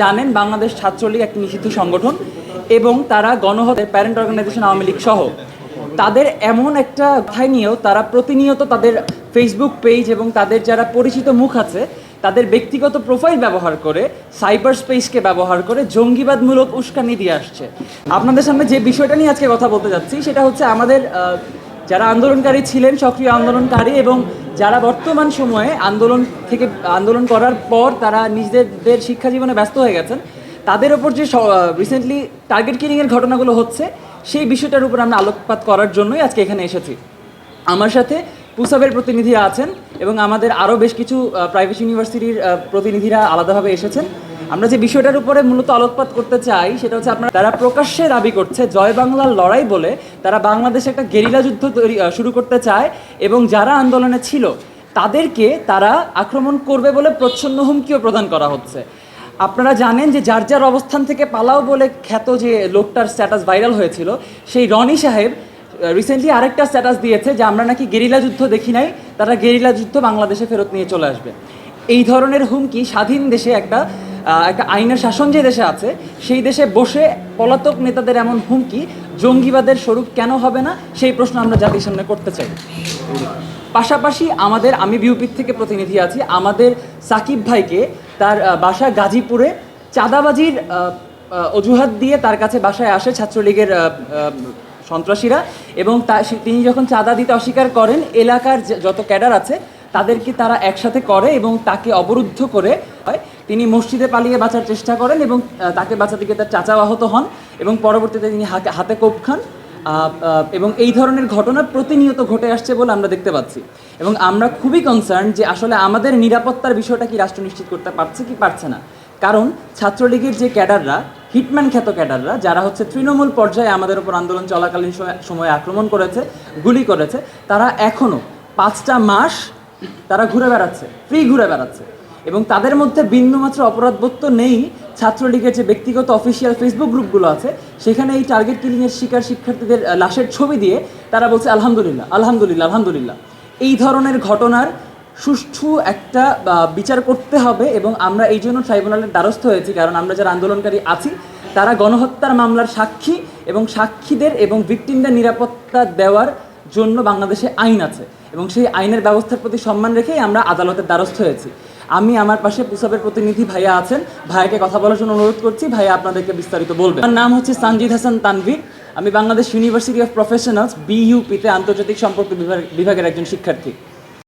জানেন বাংলাদেশ ছাত্রলীগ একটি নিষিদ্ধ সংগঠন এবং তারা গণহত্যা প্যারেন্ট অর্গানাইজেশন আওয়ামী লীগ সহ। তাদের এমন একটা কথায় নিয়েও তারা প্রতিনিয়ত তাদের ফেসবুক পেজ এবং তাদের যারা পরিচিত মুখ আছে, তাদের ব্যক্তিগত প্রোফাইল ব্যবহার করে সাইবার স্পেসকে ব্যবহার করে জঙ্গিবাদমূলক উস্কানি দিয়ে আসছে। আপনাদের সামনে যে বিষয়টা নিয়ে আজকে কথা বলতে যাচ্ছি, সেটা হচ্ছে আমাদের যারা আন্দোলনকারী ছিলেন, সক্রিয় আন্দোলনকারী এবং যারা বর্তমান সময়ে আন্দোলন থেকে, আন্দোলন করার পর তারা নিজেদের শিক্ষা জীবনে ব্যস্ত হয়ে গেছেন, তাদের ওপর যে রিসেন্টলি টার্গেট কিলিংয়ের ঘটনাগুলো হচ্ছে, সেই বিষয়টার উপর আমরা আলোকপাত করার জন্যই আজকে এখানে এসেছি। আমার সাথে পুসাবের প্রতিনিধিরা আছেন এবং আমাদের আরও বেশ কিছু প্রাইভেট ইউনিভার্সিটির প্রতিনিধিরা আলাদাভাবে এসেছেন। আমরা যে বিষয়টার উপরে মূলত আলোকপাত করতে চাই, সেটা হচ্ছে আপনারা তারা প্রকাশ্যে দাবি করছে, জয় বাংলার লড়াই বলে তারা বাংলাদেশে একটা গেরিলা যুদ্ধ শুরু করতে চায় এবং যারা আন্দোলনে ছিল, তাদেরকে তারা আক্রমণ করবে বলে প্রচ্ছন্ন হুমকিও প্রদান করা হচ্ছে। আপনারা জানেন যে যার যার অবস্থান থেকে পালাও বলে খ্যাত যে লোকটার স্ট্যাটাস ভাইরাল হয়েছিল, সেই রনি সাহেব রিসেন্টলি আরেকটা স্ট্যাটাস দিয়েছে যে আমরা নাকি গেরিলা যুদ্ধ দেখি নাই, তারা গেরিলা যুদ্ধ বাংলাদেশে ফেরত নিয়ে চলে আসবে। এই ধরনের হুমকি স্বাধীন দেশে একটা একটা আইনের শাসন যে দেশে আছে, সেই দেশে বসে পলাতক নেতাদের এমন হুমকি, জঙ্গিবাদের স্বরূপ কেন হবে না, সেই প্রশ্ন আমরা জাতির সামনে করতে চাই। পাশাপাশি আমাদের, আমি বিউপির থেকে প্রতিনিধি আছি, আমাদের সাকিব ভাইকে তার বাসা গাজীপুরে চাঁদাবাজির অজুহাত দিয়ে তার কাছে বাসায় আসে ছাত্রলীগের সন্ত্রাসীরা এবং তা তিনি যখন চাঁদা দিতে অস্বীকার করেন, এলাকার যত ক্যাডার আছে, তাদেরকে তারা একসাথে করে এবং তাকে অবরুদ্ধ করে হয়। তিনি মসজিদে পালিয়ে বাঁচার চেষ্টা করেন এবং তাকে বাঁচাতে গিয়ে তার চাচা আহত হন এবং পরবর্তীতে তিনি হাতে হাতে কোপ খান। এবং এই ধরনের ঘটনা প্রতিনিয়ত ঘটে আসছে বলে আমরা দেখতে পাচ্ছি। এবং আমরা খুবই কনসার্ন যে আসলে আমাদের নিরাপত্তার বিষয়টা কি রাষ্ট্র নিশ্চিত করতে পারছে কি পারছে না। কারণ ছাত্রলীগের যে ক্যাডাররা, হিটম্যান খ্যাত ক্যাডাররা, যারা হচ্ছে তৃণমূল পর্যায়ে আমাদের উপর আন্দোলন চলাকালীন সময়ে আক্রমণ করেছে, গুলি করেছে, তারা এখনও পাঁচটা মাস তারা ঘুরে বেড়াচ্ছে ফ্রি ঘুরে বেড়াচ্ছে। এবং তাদের মধ্যে বিন্দুমাত্র অপরাধবোধ তো নেই। ছাত্রলীগের যে ব্যক্তিগত অফিসিয়াল ফেসবুক গ্রুপগুলো আছে, সেখানে এই টার্গেট কিলিংয়ের শিকার শিক্ষার্থীদের লাশের ছবি দিয়ে তারা বলছে, আলহামদুলিল্লাহ আলহামদুলিল্লাহ আলহামদুলিল্লাহ। এই ধরনের ঘটনার সুষ্ঠু একটা বিচার করতে হবে এবং আমরা এই জন্য ট্রাইব্যুনালের দ্বারস্থ হয়েছি, কারণ আমরা যারা আন্দোলনকারী আছি, তারা গণহত্যার মামলার সাক্ষী এবং সাক্ষীদের এবং ভিকটিমদের নিরাপত্তা দেওয়ার জন্য বাংলাদেশে আইন আছে এবং সেই আইনের ব্যবস্থার প্রতি সম্মান রেখেই আমরা আদালতের দ্বারস্থ হয়েছি। আমি আমার পাশে পুসাবের প্রতিনিধি ভাইয়া আছেন। ভাইয়াকে কথা বলার জন্য অনুরোধ করছি, ভাইয়া আপনাদেরকে বিস্তারিত বলবেন। আমার নাম হচ্ছে সানজিদ হাসান তানভীর। আমি বাংলাদেশ ইউনিভার্সিটি অফ প্রফেশনালস বিইউপিতে আন্তর্জাতিক সম্পর্ক বিভাগ- বিভাগের একজন শিক্ষার্থী।